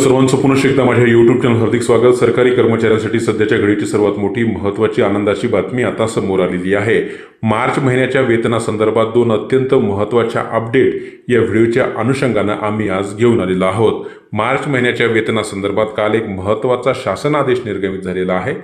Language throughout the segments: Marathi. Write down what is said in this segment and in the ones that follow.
सर्वांचं पुनश्च एकदा माझ्या यूट्यूब चॅनल हार्दिक स्वागत. सरकारी कर्मचाऱ्यांसाठी सध्याच्या घडीची सर्वात मोठी महत्त्वाची आनंदाची बातमी आता समोर आलेली आहे. मार्च महिन्याच्या वेतनासंदर्भात दोन अत्यंत महत्त्वाच्या अपडेट या व्हिडिओच्या अनुषंगानं आम्ही आज घेऊन आलेलो आहोत. मार्च महिन्याच्या वेतनासंदर्भात काल एक महत्त्वाचा शासन आदेश निर्गमित झालेला आहे.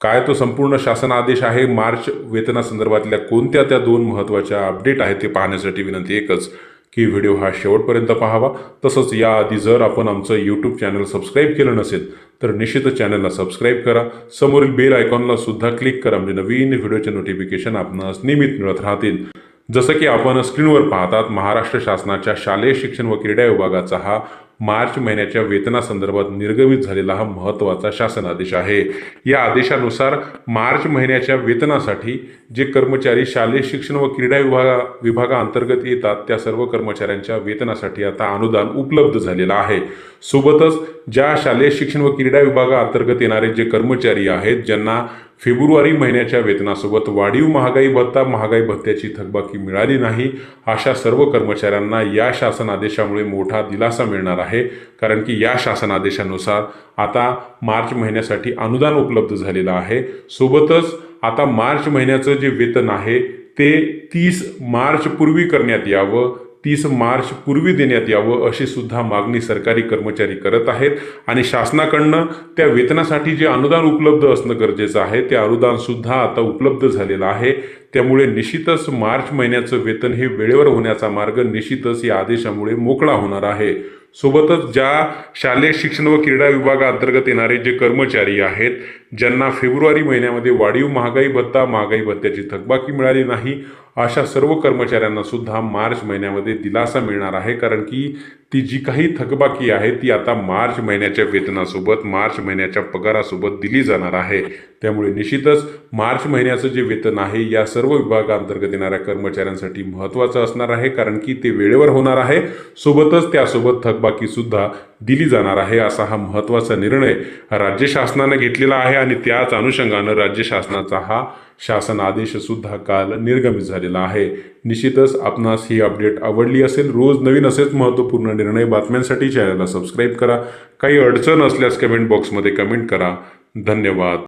काय तो संपूर्ण शासन आदेश आहे? मार्च वेतनासंदर्भातल्या कोणत्या त्या दोन महत्त्वाच्या अपडेट आहेत ते पाहण्यासाठी विनंती एकच. की व्हिडिओ हा शेवटपर्यंत पाहावा. तसंच याआधी जर आपण आमचं यूट्यूब चॅनल सबस्क्राईब केलं नसेल तर निश्चित चॅनलला सबस्क्राईब करा. समोरील बेल आयकॉनला सुद्धा क्लिक करा म्हणजे नवीन व्हिडिओचे नोटिफिकेशन आपणास नियमित मिळत राहतील. जसं की आपण स्क्रीनवर पाहतात महाराष्ट्र शासनाच्या शालेय शिक्षण व क्रीडा विभागाचा हा मार्च महिन्याच्या वेतनासंदर्भात निर्गमित झालेला हा महत्त्वाचा शासन आदेश आहे. या आदेशानुसार मार्च महिन्याच्या वेतनासाठी जे कर्मचारी शालेय शिक्षण व क्रीडा विभागा विभागाअंतर्गत येतात त्या सर्व कर्मचाऱ्यांच्या वेतनासाठी आता अनुदान उपलब्ध झालेलं आहे. सोबतच ज्या शालेय शिक्षण व क्रीडा विभागाअंतर्गत येणारे जे कर्मचारी आहेत ज्यांना फेब्रुवारी महिन्याच्या वेतनासोबत वाढीव महागाई भत्ता महागाई भत्त्याची थकबाकी मिळाली नाही अशा सर्व कर्मचाऱ्यांना या शासन आदेशामुळे मोठा दिलासा मिळणार आहे. कारण की या शासन आदेशानुसार आता मार्च महिन्यासाठी अनुदान उपलब्ध झालेलं आहे. सोबतच आता मार्च महिन्याचं जे वेतन आहे ते तीस मार्च पूर्वी करण्यात यावं तीस मार्च पूर्वी देण्यात यावं अशी सुद्धा मागणी सरकारी कर्मचारी करत आहेत. आणि शासनाकडनं त्या वेतनासाठी जे अनुदान उपलब्ध असणं गरजेचं आहे ते अनुदान सुद्धा आता उपलब्ध झालेलं आहे. त्यामुळे निश्चितच मार्च महिन्याचं वेतन हे वेळेवर होण्याचा मार्ग निश्चितच या आदेशामुळे मोकळा होणार आहे. सोबतच ज्या शालेय शिक्षण व क्रीडा विभागाअंतर्गत येणारे जे कर्मचारी आहेत ज्यांना फेब्रुवारी महिन्यामध्ये वाढीव महागाई भत्ता महागाई भत्त्याची थकबाकी मिळाली नाही अशा सर्व कर्मचाऱ्यांना सुद्धा मार्च महिन्यामध्ये दिलासा मिळणार आहे. कारण की ती जी काही थकबाकी आहे ती आता मार्च महिन्याच्या वेतनासोबत मार्च महिन्याच्या पगारासोबत दिली जाणार आहे. त्यामुळे निश्चितच मार्च महिन्याचं जे वेतन आहे या सर्व विभागाअंतर्गत येणाऱ्या कर्मचाऱ्यांसाठी महत्त्वाचं असणार आहे कारण की ते वेळेवर होणार आहे. सोबतच त्यासोबत थकबाकी सुद्धा दिली जाणार आहे असा हा महत्त्वाचा निर्णय राज्य शासनानं घेतलेला आहे आणि त्याच अनुषंगानं राज्य शासनाचा हा शासन आदेश सुद्धा काल निर्गमित झालेला आहे. निश्चितच आपणास ही अपडेट आवडली असेल रोज नवीन असेच महत्त्वपूर्ण निर्णय बातम्यांसाठी चॅनलला सबस्क्राईब करा. काही अडचण असल्यास कमेंट बॉक्समध्ये कमेंट करा. धन्यवाद.